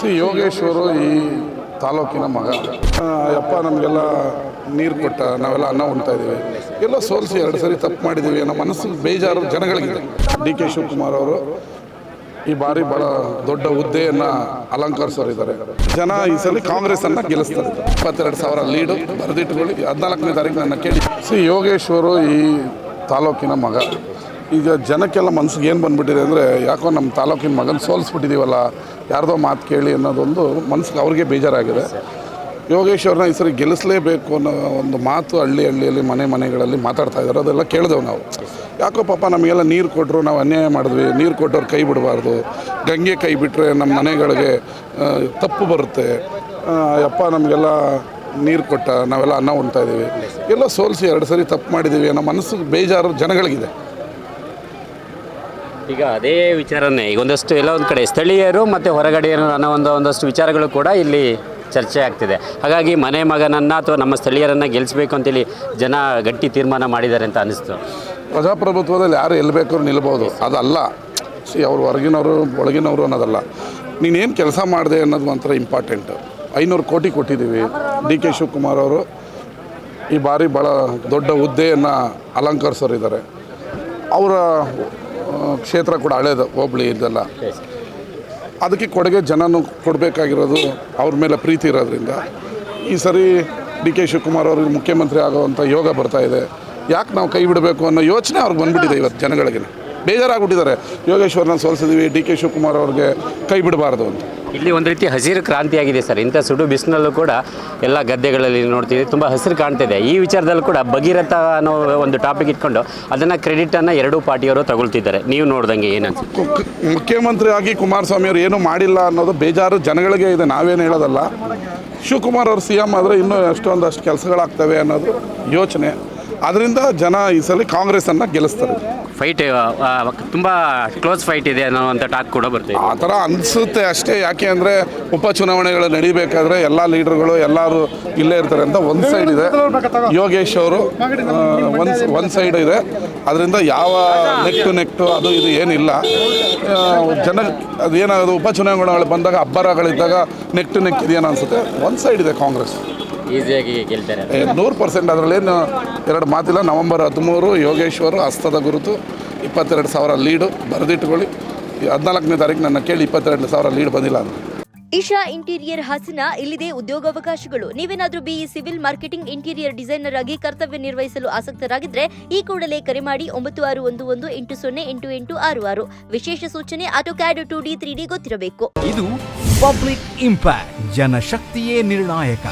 C ಯೋಗೇಶ್ವರು ಈ ತಾಲೂಕಿನ ಮಗ. ಅಪ್ಪ ನಮಗೆಲ್ಲ ನೀರು ಕೊಟ್ಟ ನಾವೆಲ್ಲ ಅನ್ನ ಉಣ್ತಾ ಇದ್ದೀವಿ. ಎಲ್ಲ ಸೋಲಿಸಿ ಎರಡು ಸರಿ ತಪ್ಪು ಮಾಡಿದ್ದೀವಿ ಅನ್ನೋ ಮನಸ್ಸು ಬೇಜಾರು ಜನಗಳಿಗಿದೆ. ಡಿ ಕೆ ಶಿವಕುಮಾರ್ ಅವರು ಈ ಬಾರಿ ಬಹಳ ದೊಡ್ಡ ಹುದ್ದೆಯನ್ನು ಅಲಂಕರಿಸೋರಿದ್ದಾರೆ. ಜನ ಈ ಸಲ ಕಾಂಗ್ರೆಸ್ಸನ್ನು ಗೆಲ್ಲಿಸ್ತಾರೆ. ಇಪ್ಪತ್ತೆರಡು ಸಾವಿರ ಲೀಡು ಬರೆದಿಟ್ಟುಕೊಳ್ಳಿ. ಹದಿನಾಲ್ಕನೇ ತಾರೀಕು ನನ್ನ ಕೇಳಿ. ಸಿ ಯೋಗೇಶ್ವರು ಈ ತಾಲೂಕಿನ ಮಗ. ಈಗ ಜನಕ್ಕೆಲ್ಲ ಮನ್ಸಿಗೆ ಏನು ಬಂದ್ಬಿಟ್ಟಿದೆ ಅಂದರೆ ಯಾಕೋ ನಮ್ಮ ತಾಲೂಕಿನ ಮಗನ ಸೋಲಿಸ್ಬಿಟ್ಟಿದ್ದೀವಲ್ಲ ಯಾರ್ದೋ ಮಾತು ಕೇಳಿ ಅನ್ನೋದೊಂದು ಮನ್ಸಿಗೆ ಅವ್ರಿಗೆ ಬೇಜಾರಾಗಿದೆ. ಯೋಗೇಶ್ವರನ ಈ ಸರಿ ಗೆಲ್ಲಿಸಲೇಬೇಕು ಅನ್ನೋ ಒಂದು ಮಾತು ಹಳ್ಳಿ ಹಳ್ಳಿಯಲ್ಲಿ ಮನೆ ಮನೆಗಳಲ್ಲಿ ಮಾತಾಡ್ತಾ ಇದ್ದಾರೆ, ಅದೆಲ್ಲ ಕೇಳಿದೆವು ನಾವು. ಯಾಕೋ ಪಾಪ ನಮಗೆಲ್ಲ ನೀರು ಕೊಟ್ಟರು ನಾವು ಅನ್ಯಾಯ ಮಾಡಿದ್ವಿ, ನೀರು ಕೊಟ್ಟವ್ರು ಕೈ ಬಿಡಬಾರ್ದು, ಗಂಗೆ ಕೈ ಬಿಟ್ಟರೆ ನಮ್ಮ ಮನೆಗಳಿಗೆ ತಪ್ಪು ಬರುತ್ತೆ ಅಪ್ಪ ನಮಗೆಲ್ಲ ನೀರು ಕೊಟ್ಟ, ನಾವೆಲ್ಲ ಅನ್ನ ಉಣ್ತಾ ಇದ್ದೀವಿ ಎಲ್ಲ ಸೋಲಿಸಿ ಎರಡು ಸರಿ ತಪ್ಪು ಮಾಡಿದ್ದೀವಿ ಅನ್ನೋ ಮನಸ್ಸಿಗೆ ಬೇಜಾರು ಜನಗಳಿಗಿದೆ. ಈಗ ಅದೇ ವಿಚಾರನೇ. ಈಗ ಒಂದಷ್ಟು ಎಲ್ಲ ಒಂದು ಕಡೆ ಸ್ಥಳೀಯರು ಮತ್ತು ಹೊರಗಡೆ ಅನ್ನೋ ಒಂದು ಒಂದಷ್ಟು ವಿಚಾರಗಳು ಕೂಡ ಇಲ್ಲಿ ಚರ್ಚೆ ಆಗ್ತಿದೆ. ಹಾಗಾಗಿ ಮನೆ ಮಗನನ್ನು ಅಥವಾ ನಮ್ಮ ಸ್ಥಳೀಯರನ್ನು ಗೆಲ್ಲಿಸಬೇಕು ಅಂತೇಳಿ ಜನ ಗಟ್ಟಿ ತೀರ್ಮಾನ ಮಾಡಿದ್ದಾರೆ ಅಂತ ಅನಿಸ್ತು ಪ್ರಜಾಪ್ರಭುತ್ವದಲ್ಲಿ ಯಾರು ಎಲ್ಲಿ ಬೇಕಾದ್ರೂ ನಿಲ್ಬೋದು. ಅದಲ್ಲ. ಸಿ ಅವ್ರು ಹೊರಗಿನವರು, ಒಳಗಿನವರು ಅನ್ನೋದಲ್ಲ. ನೀನೇನು ಕೆಲಸ ಮಾಡಿದೆ ಅನ್ನೋದು ಮಾತ್ರ ಇಂಪಾರ್ಟೆಂಟು ಐನೂರು ಕೋಟಿ ಕೊಟ್ಟಿದ್ದೀವಿ. ಡಿ ಕೆ ಶಿವಕುಮಾರ್ ಅವರು. ಈ ಬಾರಿ ಭಾಳ ದೊಡ್ಡ ಹುದ್ದೆಯನ್ನು ಅಲಂಕರಿಸೋರಿದ್ದಾರೆ. ಅವರ ಕ್ಷೇತ್ರ ಕೂಡ ಹಳೇದು, ಹೋಬಳಿ ಇದೆಲ್ಲ. ಅದಕ್ಕೆ ಕೊಡುಗೆ ಜನನು ಕೊಡಬೇಕಾಗಿರೋದು ಅವ್ರ ಮೇಲೆ ಪ್ರೀತಿ ಇರೋದ್ರಿಂದ. ಈ ಸರಿ ಡಿ ಕೆ ಶಿವಕುಮಾರ್ ಅವ್ರಿಗೆ ಮುಖ್ಯಮಂತ್ರಿ ಆಗೋವಂಥ ಯೋಗ ಬರ್ತಾ ಇದೆ. ಯಾಕೆ ನಾವು ಕೈ ಬಿಡಬೇಕು ಅನ್ನೋ ಯೋಚನೆ ಅವ್ರಿಗೆ ಬಂದ್ಬಿಟ್ಟಿದೆ ಇವತ್ತು ಜನಗಳಿಗೆ. ಬೇಜಾರಾಗ್ಬಿಟ್ಟಿದ್ದಾರೆ. ಯೋಗೇಶ್ವರನ ಸೋಲಿಸಿದ್ವಿ ಡಿ ಕೆ ಶಿವಕುಮಾರ್ ಅವ್ರಿಗೆ ಕೈ ಬಿಡಬಾರ್ದು ಅಂತ. ಇಲ್ಲಿ ಒಂದು ರೀತಿ ಹಸಿರು ಕ್ರಾಂತಿ ಆಗಿದೆ ಸರ್. ಇಂಥ ಸುಡು ಬಿಸಿನಲ್ಲೂ ಕೂಡ ಎಲ್ಲ ಗದ್ದೆಗಳಲ್ಲಿ ನೋಡ್ತೀವಿ ತುಂಬ ಹಸಿರು ಕಾಣ್ತಿದೆ. ಈ ವಿಚಾರದಲ್ಲೂ ಕೂಡ ಭಗೀರಥ ಅನ್ನೋ ಒಂದು ಟಾಪಿಕ್ ಇಟ್ಕೊಂಡು ಅದನ್ನು ಕ್ರೆಡಿಟನ್ನು ಎರಡೂ ಪಾರ್ಟಿಯವರು ತಗೊಳ್ತಿದ್ದಾರೆ. ನೀವು ನೋಡ್ದಂಗೆ ಏನು ಮುಖ್ಯಮಂತ್ರಿ ಆಗಿ ಕುಮಾರಸ್ವಾಮಿ ಅವರು ಏನೂ ಮಾಡಿಲ್ಲ ಅನ್ನೋದು ಬೇಜಾರು ಜನಗಳಿಗೆ ಇದೆ. ನಾವೇನು ಹೇಳೋದಲ್ಲ. ಶಿವಕುಮಾರ್ ಅವರು ಸಿ ಎಂ ಆದರೆ ಇನ್ನೂ ಎಷ್ಟೊಂದಷ್ಟು ಕೆಲಸಗಳಾಗ್ತವೆ ಅನ್ನೋದು ಯೋಚನೆ. ಅದರಿಂದ ಜನ ಈ ಸಲ ಕಾಂಗ್ರೆಸ್ಸನ್ನು ಗೆಲ್ಲಿಸ್ತಾರೆ. ಫೈಟ್ ತುಂಬ ಕ್ಲೋಸ್ ಫೈಟ್ ಇದೆ ಅನ್ನೋವಂಥ ಟಾಕ್ ಕೂಡ ಬರ್ತದೆ ಆ ಥರ ಅನಿಸುತ್ತೆ ಅಷ್ಟೇ ಯಾಕೆ ಅಂದರೆ ಉಪಚುನಾವಣೆಗಳು ನಡಿಬೇಕಾದ್ರೆ ಎಲ್ಲ ಲೀಡರ್ಗಳು ಎಲ್ಲರೂ ಇಲ್ಲೇ ಇರ್ತಾರೆ ಅಂತ ಒಂದು ಸೈಡ್ ಇದೆ. ಯೋಗೇಶ್ ಅವರು ಒಂದು ಒಂದು ಸೈಡ್ ಇದೆ. ಅದರಿಂದ ಯಾವ ನೆಕ್ ಟು ನೆಕ್ಟು ಅದು ಇದು ಏನಿಲ್ಲ. ಜನ ಜನ ಅದೇನಾಗೋದು ಉಪಚುನಾವಣೆಗಳು ಬಂದಾಗ ಅಬ್ಬರಗಳಿದ್ದಾಗ ನೆಕ್ ಟು ನೆಕ್ ಇದೆಯೇನೋ ಅನಿಸುತ್ತೆ. ಒಂದು ಸೈಡ್ ಇದೆ ಕಾಂಗ್ರೆಸ್. ಈಸಿಯಾಗಿ ಗೆಲ್ತಾರೆ ನೂರು ಪರ್ಸೆಂಟ್ ಅದರಲ್ಲೇನು ಎರಡು ಮಾತಿಲ್ಲ ನವಂಬರ್ ಹದಿಮೂರು ಯೋಗೇಶ್ವರು ಹಸ್ತದ ಗುರುತು ಇಪ್ಪತ್ತೆರಡು ಸಾವಿರ ಲೀಡು ಬರೆದಿಟ್ಕೊಳ್ಳಿ. ಹದಿನಾಲ್ಕನೇ ತಾರೀಕು ನನ್ನ ಕೇಳಿ ಇಪ್ಪತ್ತೆರಡು ಸಾವಿರ ಲೀಡ್ ಬಂದಿಲ್ಲ ಅಂತ. ಇಶಾ ಇಂಟೀರಿಯರ್ ಹಾಸನ ಇಲ್ಲಿದೆ ಉದ್ಯೋಗಾವಕಾಶಗಳು. ನೀವೇನಾದರೂ BE civil marketing interior designer ಆಗಿ ಕರ್ತವ್ಯ ನಿರ್ವಹಿಸಲು ಆಸಕ್ತರಾಗಿದ್ದರೆ ಈ ಕೂಡಲೇ ಕರೆ ಮಾಡಿ ಒಂಬತ್ತು ಆರು ಒಂದು ಒಂದು ಎಂಟು ಸೊನ್ನೆ ಎಂಟು ಎಂಟು ಆರು ಆರು. ವಿಶೇಷ ಸೂಚನೆ AutoCAD two D three D ಗೊತ್ತಿರಬೇಕು. ಇದು ಪಬ್ಲಿಕ್ ಇಂಪ್ಯಾಕ್ಟ್ ಜನಶಕ್ತಿಯೇ ನಿರ್ಣಾಯಕ.